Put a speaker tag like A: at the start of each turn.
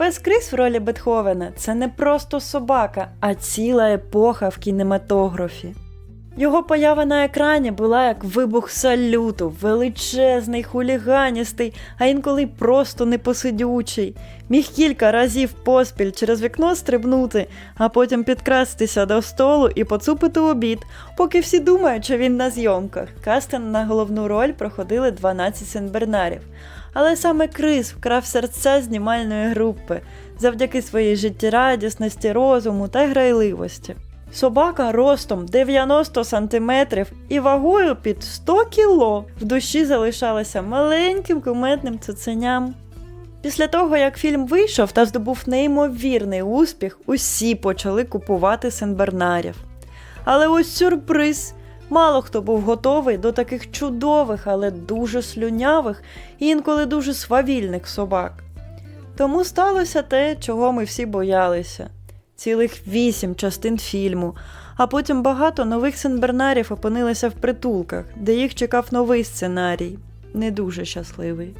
A: Пес Крис в ролі Бетховена це не просто собака, а ціла епоха в кінематографі. Його поява на екрані була як вибух салюту, величезний, хуліганістий, а інколи просто непосидючий. Міг кілька разів поспіль через вікно стрибнути, а потім підкрастися до столу і поцупити обід, поки всі думають, що він на зйомках. Кастинг на головну роль проходили 12 сенбернарів. Але саме Крис вкрав серця знімальної групи завдяки своїй життєрадісності, розуму та грайливості. Собака ростом 90 сантиметрів і вагою під 100 кіло в душі залишалася маленьким куметним цуценям. Після того, як фільм вийшов та здобув неймовірний успіх, усі почали купувати сенбернарів. Але ось сюрприз. Мало хто був готовий до таких чудових, але дуже слюнявих і інколи дуже свавільних собак. Тому сталося те, чого ми всі боялися цілих вісім частин фільму, а потім багато нових сенбернарів опинилися в притулках, де їх чекав новий сценарій, не дуже щасливий.